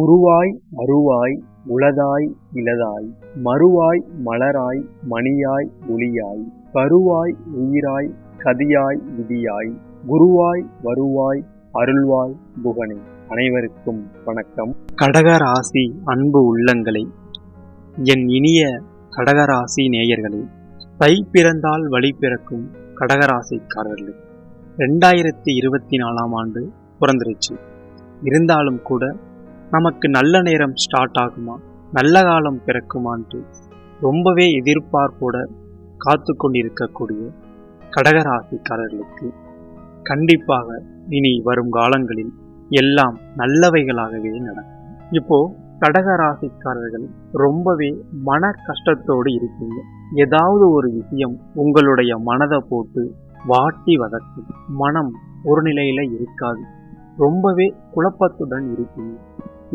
உருவாய் அருவாய் உளதாய் இளதாய் மறுவாய் மலராய் மணியாய் ஒளியாய் கருவாய் உயிராய் கதியாய் விதியாய் குருவாய் வருவாய் அருள்வாய் புகனே. அனைவருக்கும் வணக்கம். கடகராசி அன்பு உள்ளங்களே என் இனிய கடகராசி நேயர்களே தை பிறந்தால் வழி பிறக்கும் கடகராசிக்காரர்களே ரெண்டாயிரத்தி இருபத்தி நாலாம் ஆண்டு பிறந்துருச்சு. இருந்தாலும் கூட நமக்கு நல்ல நேரம் ஸ்டார்ட் ஆகுமா? நல்ல காலம் பிறக்குமான்ட்டு ரொம்பவே எதிர்பார்ப்போட காத்து கொண்டிருக்கக்கூடிய கடகராசிக்காரர்களுக்கு கண்டிப்பாக இனி வரும் காலங்களில் எல்லாம் நல்லவைகளாகவே நடக்கும். இப்போ கடகராசிக்காரர்கள் ரொம்பவே மன கஷ்டத்தோடு இருக்கீங்க ஏதாவது ஒரு விஷயம் உங்களுடைய மனதை போட்டு வாட்டி வதக்கும். மனம் ஒரு நிலையில இருக்காது. ரொம்பவே குழப்பத்துடன் இருக்கீங்க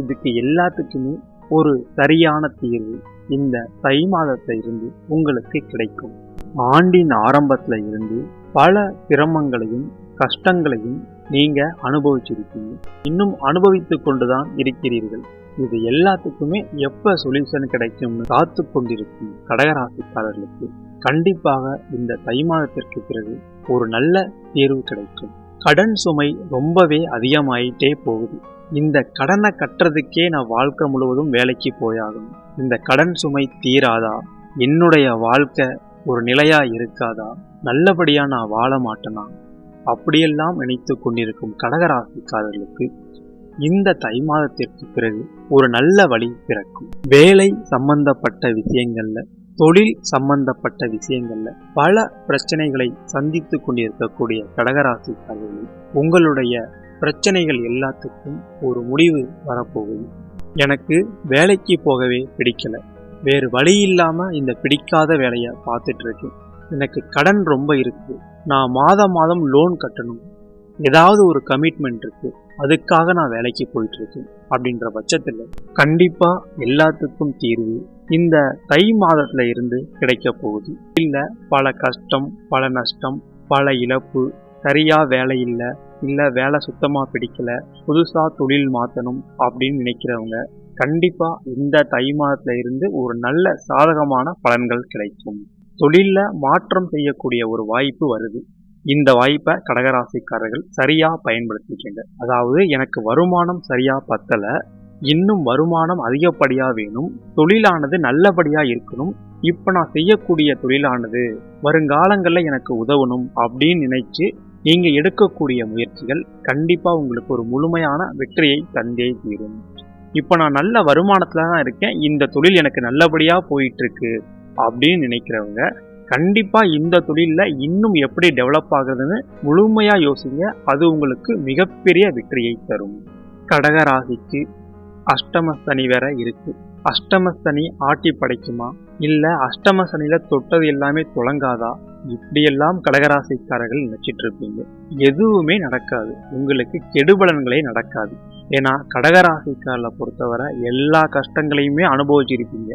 இதுக்கு எல்லாத்துக்குமே ஒரு சரியான தீர்வு இந்த தை மாதத்துல இருந்து உங்களுக்கு கிடைக்கும். ஆண்டின் ஆரம்பத்துல இருந்து பல சிரமங்களையும் கஷ்டங்களையும் நீங்க அனுபவிச்சிருக்கீங்க. இன்னும் அனுபவித்து கொண்டுதான் இருக்கிறீர்கள். இது எல்லாத்துக்குமே எப்ப சொல்யூஷன் கிடைக்கும்னு காத்து கொண்டிருக்கும் கடகராசிக்காரர்களுக்கு கண்டிப்பாக இந்த தை மாதத்திற்கு பிறகு ஒரு நல்ல தீர்வு கிடைக்கும். கடன் சுமை ரொம்பவே அதிகமாயிட்டே போகுது. இந்த கடனை கட்டுறதுக்கே நான் வாழ்க்கை முழுவதும் வேலைக்கு போயாகும் இந்த கடன் சுமை தீராதா? என்னுடைய வாழ்க்கை ஒரு நிலையா இருக்காதா? நல்லபடியா நான் வாழ மாட்டேனா? அப்படியெல்லாம் நினைத்து கொண்டிருக்கும் கடகராசிக்காரர்களுக்கு இந்த தை மாதத்திற்கு பிறகு ஒரு நல்ல வழி பிறக்கும். வேலை சம்பந்தப்பட்ட விஷயங்கள்ல தொழில் சம்பந்தப்பட்ட விஷயங்கள்ல பல பிரச்சனைகளை சந்தித்து கொண்டிருக்கக்கூடிய கடகராசிக்காரர்கள் உங்களுடைய பிரச்சனைகள் எல்லாத்துக்கும் ஒரு முடிவு வரப்போகுது. எனக்கு வேலைக்கு போகவே பிடிக்கல. வேறு வழி இல்லாமல் இந்த பிடிக்காத வேலையை பார்த்துட்டு இருக்கேன் எனக்கு கடன் ரொம்ப இருக்கு. நான் மாதம் மாதம் லோன் கட்டணும். ஏதாவது ஒரு கமிட்மெண்ட் இருக்கு. அதுக்காக நான் வேலைக்கு போயிட்டு இருக்கேன் அப்படின்ற பட்சத்தில் கண்டிப்பா எல்லாத்துக்கும் தீர்வு இந்த தை மாதத்துல இருந்து கிடைக்க போகுது. இல்லை பல கஷ்டம் பல நஷ்டம் பல இழப்பு சரியா வேலை இல்லை இல்லை வேலை சுத்தமாக பிடிக்கல புதுசாக தொழில் மாற்றணும் அப்படின்னு நினைக்கிறவங்க கண்டிப்பாக இந்த தை மாதத்தில் இருந்து ஒரு நல்ல சாதகமான பலன்கள் கிடைக்கும். தொழிலில் மாற்றம் செய்யக்கூடிய ஒரு வாய்ப்பு வருது. இந்த வாய்ப்பை கடகராசிக்காரர்கள் சரியாக பயன்படுத்திக்கங்க. அதாவது எனக்கு வருமானம் சரியாக பத்தலை இன்னும் வருமானம் அதிகப்படியாக வேணும் தொழிலானது நல்லபடியாக இருக்கணும் இப்போ நான் செய்யக்கூடிய தொழிலானது வருங்காலங்களில் எனக்கு உதவணும் அப்படின்னு நினைச்சு நீங்கள் எடுக்கக்கூடிய முயற்சிகள் கண்டிப்பாக உங்களுக்கு ஒரு முழுமையான வெற்றியை தந்தே தீரும். இப்போ நான் நல்ல வருமானத்தில் தான் இருக்கேன். இந்த தொழில் எனக்கு நல்லபடியாக போயிட்டுருக்கு அப்படின்னு நினைக்கிறவங்க கண்டிப்பாக இந்த தொழிலில் இன்னும் எப்படி டெவலப் ஆகுதுன்னு முழுமையாக யோசிங்க. அது உங்களுக்கு மிகப்பெரிய வெற்றியை தரும். கடகராசிக்கு அஷ்டம சனி வேற இருக்குது அஷ்டம சனி ஆட்டி படைக்குமா? இல்ல அஷ்டம சனியில தொட்டது எல்லாமே தொடங்காதா? இப்படியெல்லாம் கடகராசிக்காரர்கள் நினைச்சிட்டு இருப்பீங்க எதுவுமே நடக்காது. உங்களுக்கு கெடுபலன்களே நடக்காது. ஏன்னா கடகராசிக்காரில் பொறுத்தவரை எல்லா கஷ்டங்களையுமே அனுபவிச்சிருப்பீங்க.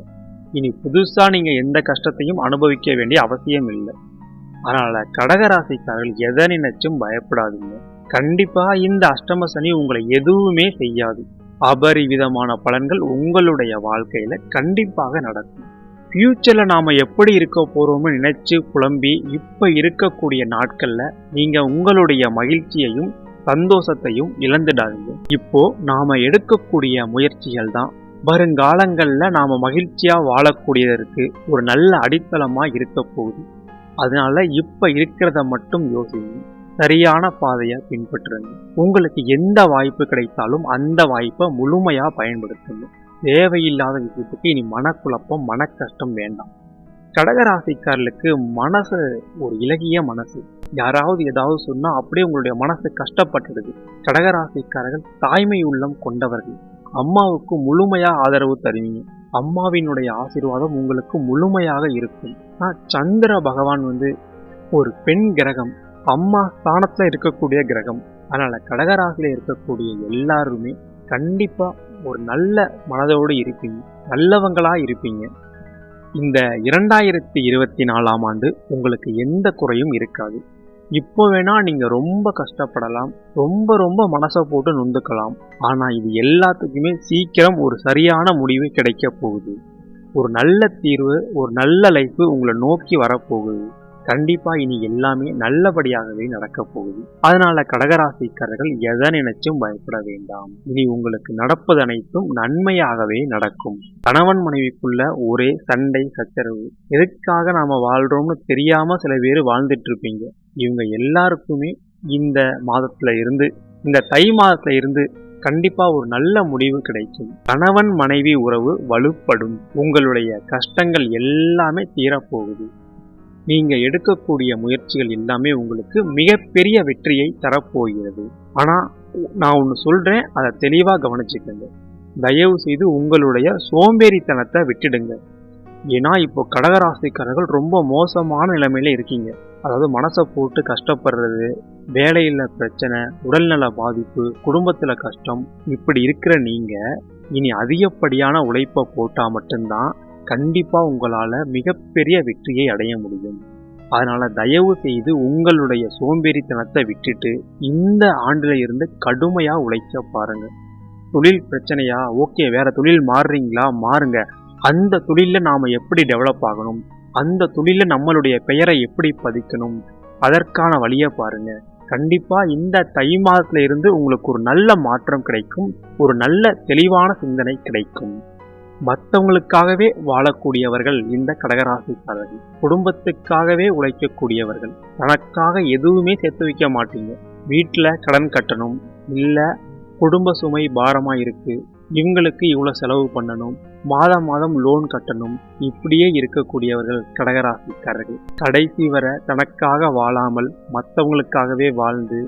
இனி புதுசா நீங்க எந்த கஷ்டத்தையும் அனுபவிக்க வேண்டிய அவசியம் இல்லை. அதனால கடகராசிக்காரர்கள் எதை நினைச்சும் பயப்படாதீங்க. கண்டிப்பா இந்த அஷ்டம சனி உங்களை எதுவுமே செய்யாது. அபரிவிதமான பலன்கள் உங்களுடைய வாழ்க்கையில கண்டிப்பாக நடக்கும். ஃப்யூச்சரில் நாம் எப்படி இருக்க போகிறோம்னு நினச்சி குழம்பி இப்போ இருக்கக்கூடிய நாட்களில் நீங்கள் உங்களுடைய மகிழ்ச்சியையும் சந்தோஷத்தையும் இழந்துடாதீங்க. இப்போ நாம் எடுக்கக்கூடிய முயற்சிகள் தான். வருங்காலங்களில் நாம் மகிழ்ச்சியாக வாழக்கூடியதற்கு ஒரு நல்ல அடித்தளமாக இருக்க போகுது. அதனால இப்போ இருக்கிறத மட்டும் யோசிங்க. சரியான பாதையை பின்பற்றுங்க. உங்களுக்கு எந்த வாய்ப்பு கிடைத்தாலும் அந்த வாய்ப்பை முழுமையாக பயன்படுத்துங்க. தேவையில்லாத விஷயத்துக்கு இனி மனக்குழப்பம் மன கஷ்டம் வேண்டாம். கடகராசிக்காரர்களுக்கு மனசு ஒரு இலகிய மனசு. யாராவது ஏதாவது சொன்னா அப்படியே உங்களுடைய மனசு கஷ்டப்பட்டுடுது. கடகராசிக்காரர்கள் தாய்மை உள்ளம் கொண்டவர்கள். அம்மாவுக்கு முழுமையா ஆதரவு தருவீங்க. அம்மாவினுடைய ஆசீர்வாதம் உங்களுக்கு முழுமையாக இருக்கும். சந்திர பகவான் வந்து ஒரு பெண் கிரகம். அம்மா ஸ்தானத்தில் இருக்கக்கூடிய கிரகம். அதனால கடகராசியில் இருக்கக்கூடிய எல்லாருமே கண்டிப்பா ஒரு நல்ல மனதோடு இருப்பீங்க. நல்லவங்களாக இருப்பீங்க. இந்த இரண்டாயிரத்தி இருபத்தி நாலாம் ஆண்டு உங்களுக்கு எந்த குறையும் இருக்காது. இப்போ வேணால் நீங்கள் ரொம்ப கஷ்டப்படலாம். ரொம்ப ரொம்ப மனசை போட்டு நொந்துக்கலாம். ஆனால் இது எல்லாத்துக்குமே சீக்கிரம் ஒரு சரியான முடிவு கிடைக்க போகுது. ஒரு நல்ல தீர்வு ஒரு நல்ல லைஃப் உங்களை நோக்கி வரப்போகுது கண்டிப்பா இனி எல்லாமே நல்லபடியாகவே நடக்க போகுது. அதனால கடகராசிக்காரர்கள் எதை நினைச்சும் பயப்பட வேண்டாம். இனி உங்களுக்கு நடப்பது அனைத்தும் நன்மையாகவே நடக்கும். கணவன் மனைவிக்குள்ள ஒரே சண்டை சச்சரவு. எதுக்காக நாம வாழ்றோம்னு தெரியாம சில பேர் வாழ்ந்துட்டு இருப்பீங்க இவங்க எல்லாருக்குமே இந்த மாதத்துல இருந்து இந்த தை மாதத்துல இருந்து கண்டிப்பா ஒரு நல்ல முடிவு கிடைக்கும். கணவன் மனைவி உறவு வலுப்படும். உங்களுடைய கஷ்டங்கள் எல்லாமே தீரப்போகுது. நீங்க எடுக்கக்கூடிய முயற்சிகள் எல்லாமே உங்களுக்கு மிகப்பெரிய வெற்றியை தரப்போகிறது. ஆனா நான் ஒன்று சொல்றேன் அதை தெளிவாக கவனிச்சுக்கங்க. தயவு செய்து உங்களுடைய சோம்பேறித்தனத்தை விட்டுடுங்க. ஏன்னா இப்போ கடகராசிக்காரர்கள் ரொம்ப மோசமான நிலைமையில இருக்கீங்க. அதாவது மனசை போட்டு கஷ்டப்படுறது வேலையில் பிரச்சனை உடல்நல பாதிப்பு குடும்பத்தில் கஷ்டம் இப்படி இருக்கிற நீங்க இனி அதிகப்படியான உழைப்பை போட்டால் மட்டும்தான் கண்டிப்பாக உங்களால் மிகப்பெரிய வெற்றியை அடைய முடியும். அதனால் தயவு செய்து உங்களுடைய சோம்பேறித்தனத்தை விட்டுட்டு இந்த ஆண்டில் இருந்து கடுமையாக உழைக்க பாருங்கள் தொழில் பிரச்சனையா? ஓகே வேறு தொழில் மாறுறீங்களா? மாறுங்க. அந்த தொழிலில் நாம் எப்படி டெவலப் ஆகணும்? அந்த தொழிலில் நம்மளுடைய பெயரை எப்படி பதிக்கணும்? அதற்கான வழியை பாருங்க. கண்டிப்பாக இந்த தை மாதத்துல இருந்து உங்களுக்கு ஒரு நல்ல மாற்றம் கிடைக்கும். ஒரு நல்ல தெளிவான சிந்தனை கிடைக்கும். மற்றவங்களுக்காகவே வாழக்கூடியவர்கள் இந்த கடகராசிக்காரர்கள். குடும்பத்துக்காகவே உழைக்கக்கூடியவர்கள். தனக்காக எதுவுமே சேர்த்து வைக்க மாட்டீங்க. வீட்டில் கடன் கட்டணும். இல்லை குடும்ப சுமை பாரமாக இருக்கு இவங்களுக்கு இவ்வளோ செலவு பண்ணணும். மாதம் மாதம் லோன் கட்டணும். இப்படியே இருக்கக்கூடியவர்கள் கடகராசிக்காரர்கள். கடைசி வர தனக்காக வாழாமல் மற்றவங்களுக்காகவே வாழ்ந்து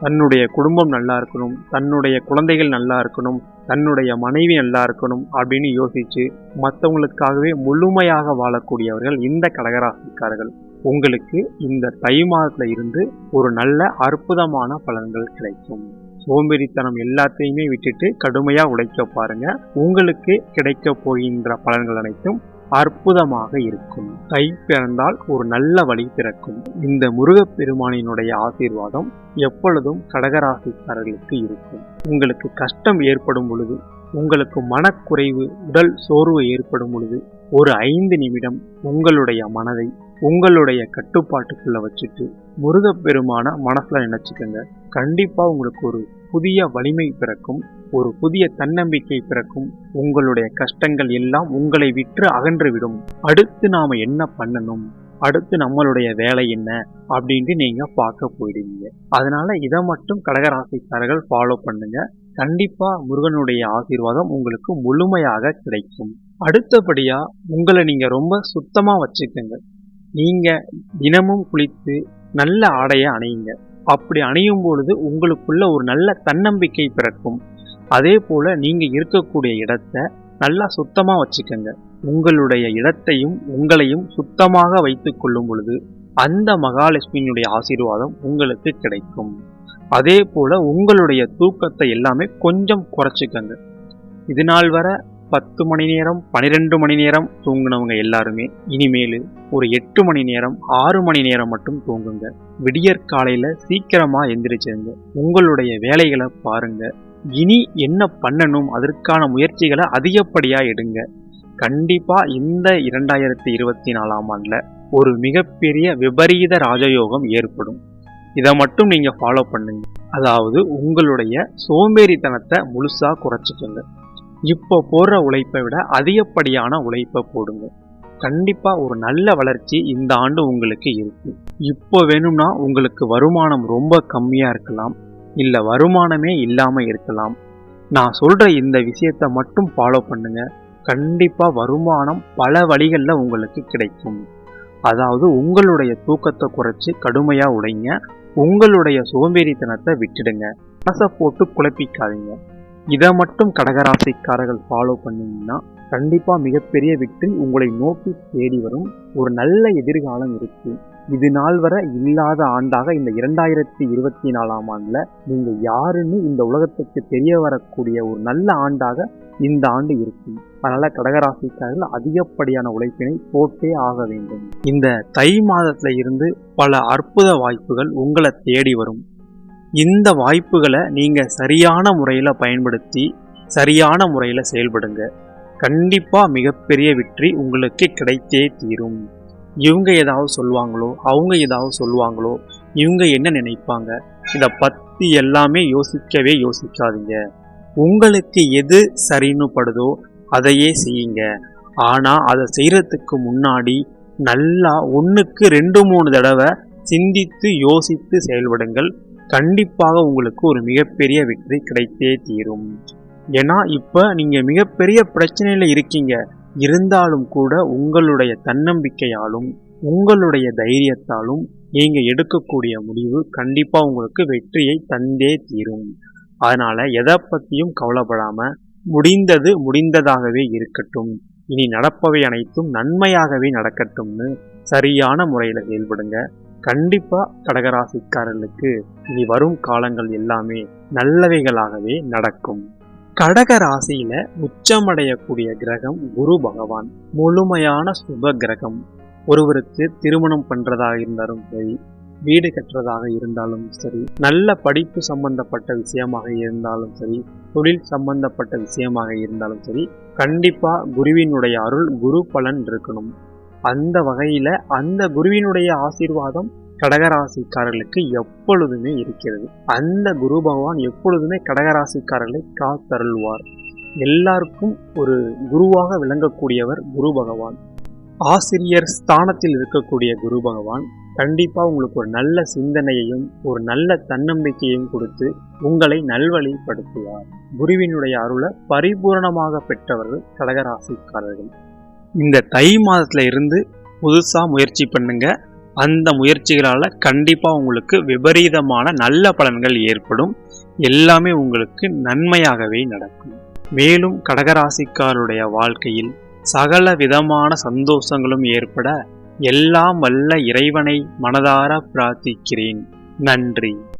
தன்னுடைய குடும்பம் நல்லா இருக்கணும். தன்னுடைய குழந்தைகள் நல்லா இருக்கணும். தன்னுடைய மனைவி நல்லா இருக்கணும் அப்படின்னு யோசிச்சு மற்றவங்களுக்காகவே முழுமையாக வாழக்கூடியவர்கள் இந்த கடகராசிக்காரர்கள். உங்களுக்கு இந்த தை மாதத்துல இருந்து ஒரு நல்ல அற்புதமான பலன்கள் கிடைக்கும். சோம்பேறித்தனம் எல்லாத்தையுமே விட்டுட்டு கடுமையா உழைக்க பாருங்க. உங்களுக்கு கிடைக்க போகின்ற பலன்கள் அனைத்தும் அற்புதமாக இருக்கும். கை பிறந்தால் ஒரு நல்ல வழி பிறக்கும். இந்த முருகப்பெருமானினுடைய ஆசீர்வாதம் எப்பொழுதும் கடகராசிக்காரர்களுக்கு இருக்கும். உங்களுக்கு கஷ்டம் ஏற்படும் பொழுது உங்களுக்கு மனக்குறைவு உடல் சோர்வு ஏற்படும் பொழுது ஒரு ஐந்து நிமிடம் உங்களுடைய மனதை உங்களுடைய கட்டுப்பாட்டுக்குள்ள வச்சுட்டு முருகப்பெருமான மனசுல நினச்சிக்கோங்க. கண்டிப்பா உங்களுக்கு ஒரு புதிய வலிமை பிறக்கும். ஒரு புதிய தன்னம்பிக்கை பிறக்கும். உங்களுடைய கஷ்டங்கள் எல்லாம் உங்களை விற்று அகன்றுவிடும் அடுத்து நாம என்ன பண்ணணும்? அடுத்து நம்மளுடைய வேலை என்ன? அப்படின்ட்டு நீங்க பார்க்க போயிடுவீங்க. அதனால இதை மட்டும் கடகராசிக்காரர்கள் ஃபாலோ பண்ணுங்க. கண்டிப்பா முருகனுடைய ஆசீர்வாதம் உங்களுக்கு முழுமையாக கிடைக்கும். அடுத்தபடியா உங்களை நீங்க ரொம்ப சுத்தமா வச்சுக்கோங்க. நீங்க தினமும் குளித்து நல்ல ஆடையை அணையுங்க. அப்படி அணியும் பொழுது உங்களுக்குள்ள ஒரு நல்ல தன்னம்பிக்கை பிறக்கும். அதே போல நீங்க இருக்கக்கூடிய இடத்த நல்லா சுத்தமா வச்சுக்கோங்க. உங்களுடைய இடத்தையும் உங்களையும் சுத்தமாக வைத்து கொள்ளும் பொழுது அந்த மகாலட்சுமியினுடைய ஆசீர்வாதம் உங்களுக்கு கிடைக்கும். அதே போல உங்களுடைய தூக்கத்தை எல்லாமே கொஞ்சம் குறைச்சிக்கங்க. இது நாள் வர பத்து மணி நேரம் பன்னிரெண்டு மணி நேரம் தூங்கினவங்க எல்லாருமே இனிமேல் ஒரு எட்டு மணி நேரம் ஆறு மணி நேரம் மட்டும் தூங்குங்க. விடியற் காலையில சீக்கிரமா எந்திரிச்சிருங்க. உங்களுடைய வேலைகளை பாருங்க. இனி என்ன பண்ணணும்? அதற்கான முயற்சிகளை அதிகப்படியா எடுங்க. கண்டிப்பா இந்த இரண்டாயிரத்தி இருபத்தி நாலாம் ஆண்டுல ஒரு மிகப்பெரிய விபரீத ராஜயோகம் ஏற்படும். இதை மட்டும் நீங்க ஃபாலோ பண்ணுங்க. அதாவது உங்களுடைய சோம்பேறித்தனத்தை முழுசா குறைச்சிக்கோங்க. இப்போ போடுற உழைப்பை விட அதிகப்படியான உழைப்பை போடுங்க. கண்டிப்பாக ஒரு நல்ல வளர்ச்சி இந்த ஆண்டு உங்களுக்கு இருக்கு இப்போ வேணும்னா உங்களுக்கு வருமானம் ரொம்ப கம்மியாக இருக்கலாம். இல்லை வருமானமே இல்லாமல் இருக்கலாம். நான் சொல்கிற இந்த விஷயத்த மட்டும் ஃபாலோ பண்ணுங்க. கண்டிப்பாக வருமானம் பல வழிகளில் உங்களுக்கு கிடைக்கும். அதாவது உங்களுடைய தூக்கத்தை குறைச்சி கடுமையாக உடைங்க. உங்களுடைய சோம்பேறித்தனத்தை விட்டுடுங்க. மனசை போட்டு குழப்பிக்காதீங்க. இதை மட்டும் கடகராசிக்காரர்கள் ஃபாலோ பண்ணீங்கன்னா கண்டிப்பா மிகப்பெரிய வெற்றி உங்களை நோக்கி தேடி வரும். ஒரு நல்ல எதிர்காலம் இருக்கு. இது நாள் வரை இல்லாத ஆண்டாக இந்த இரண்டாயிரத்தி இருபத்தி நாலாம் ஆண்டுல நீங்க யாருன்னு இந்த உலகத்துக்கு தெரிய வரக்கூடிய ஒரு நல்ல ஆண்டாக இந்த ஆண்டு இருக்கும் அதனால கடகராசிக்காரர்கள் அதிகப்படியான உழைப்பினை போட்டே ஆக வேண்டும். இந்த தை மாதத்துல இருந்து பல அற்புத வாய்ப்புகள் உங்களை தேடி வரும். இந்த வாய்ப்புகளை நீங்கள் சரியான முறையில் பயன்படுத்தி சரியான முறையில் செயல்படுங்க. கண்டிப்பாக மிகப்பெரிய வெற்றி உங்களுக்கு கிடைத்தே தீரும். இவங்க ஏதாவது சொல்லுவாங்களோ அவங்க ஏதாவது சொல்லுவாங்களோ இவங்க என்ன நினைப்பாங்க? இதை பற்றி எல்லாமே யோசிக்கவே யோசிக்காதீங்க. உங்களுக்கு எது சரின்னு படுதோ அதையே செய்யுங்க. ஆனால் அதை செய்கிறதுக்கு முன்னாடி நல்லா ஒன்றுக்கு ரெண்டு மூணு தடவை சிந்தித்து யோசித்து செயல்படுங்கள். கண்டிப்பாக உங்களுக்கு ஒரு மிகப்பெரிய வெற்றி கிடைத்தே தீரும். ஏன்னா இப்போ நீங்கள் மிகப்பெரிய பிரச்சனையில் இருக்கீங்க. இருந்தாலும் கூட உங்களுடைய தன்னம்பிக்கையாலும் உங்களுடைய தைரியத்தாலும் நீங்கள் எடுக்கக்கூடிய முடிவு கண்டிப்பாக உங்களுக்கு வெற்றியை தந்தே தீரும். அதனால் எதை பற்றியும் கவலைப்படாமல் முடிந்தது முடிந்ததாகவே இருக்கட்டும். இனி நடப்பவை அனைத்தும் நன்மையாகவே நடக்கட்டும்னு சரியான முறையில் செயல்படுங்க. கண்டிப்பா கடகராசிக்காரர்களுக்கு இனி வரும் காலங்கள் எல்லாமே நல்லவைகளாகவே நடக்கும். கடக ராசியில உச்சமடையக்கூடிய கிரகம் குரு பகவான். முழுமையான சுப கிரகம். ஒருவருக்கு திருமணம் பண்றதாக இருந்தாலும் சரி வீடு கட்டுறதாக இருந்தாலும் சரி நல்ல படிப்பு சம்பந்தப்பட்ட விஷயமாக இருந்தாலும் சரி தொழில் சம்பந்தப்பட்ட விஷயமாக இருந்தாலும் சரி கண்டிப்பா குருவினுடைய அருள் குரு பலன் இருக்கணும். அந்த வகையில் அந்த குருவினுடைய ஆசீர்வாதம் கடகராசிக்காரர்களுக்கு எப்பொழுதுமே இருக்கிறது. அந்த குரு பகவான் எப்பொழுதுமே கடகராசிக்காரர்களை காத்தருள்வார். எல்லாருக்கும் ஒரு குருவாக விளங்கக்கூடியவர் குரு பகவான். ஆசிரியர் ஸ்தானத்தில் இருக்கக்கூடிய குரு பகவான் கண்டிப்பாக உங்களுக்கு ஒரு நல்ல சிந்தனையையும் ஒரு நல்ல தன்னம்பிக்கையையும் கொடுத்து உங்களை நல்வழிப்படுத்துவார். குருவினுடைய அருளை பரிபூரணமாக பெற்றவர்கள் கடகராசிக்காரர்கள். இந்த தை மாதத்தில் இருந்து புதுசாக முயற்சி பண்ணுங்க. அந்த முயற்சிகளால் கண்டிப்பாக உங்களுக்கு விபரீதமான நல்ல பலன்கள் ஏற்படும். எல்லாமே உங்களுக்கு நன்மையாகவே நடக்கும். மேலும் கடகராசிக்காருடைய வாழ்க்கையில் சகல விதமான சந்தோஷங்களும் ஏற்பட எல்லாம் வல்ல இறைவனை மனதார பிரார்த்திக்கிறேன். நன்றி.